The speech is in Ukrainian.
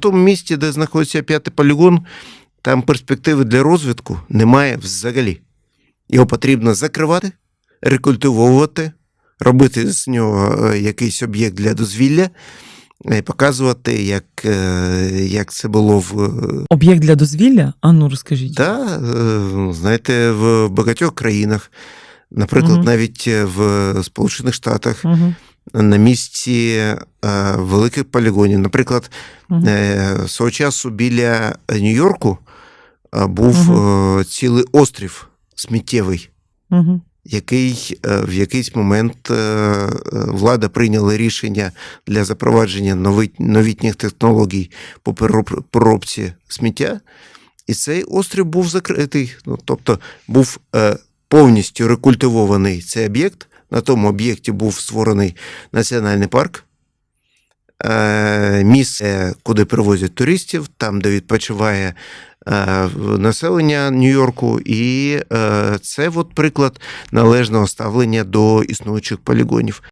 Тому місці, де знаходиться п'ятий полігон, там перспективи для розвитку немає взагалі. Його потрібно закривати, рекультивовувати, робити з нього е, якийсь об'єкт для дозвілля і показувати, як, е, як це було в е, Об'єкт для дозвілля? А ну розкажіть. Да, е, знаєте, в багатьох країнах, наприклад, Мгм. навіть в Сполучених Штатах, Угу. На місці е, великих полігонів. Наприклад, е, свого часу біля Нью-Йорку е, був е, цілий острів сміттєвий. Угу. Який в якийсь момент влада прийняла рішення для запровадження новітніх технологій по перероб- переробці сміття, і цей острів був закритий. Ну, тобто був повністю рекультивований цей об'єкт. На тому об'єкті був створений національний парк. Е, Місце, куди привозять туристів, там, де відпочиває е, населення Нью-Йорку, і е, це от приклад належного ставлення до існуючих полігонів.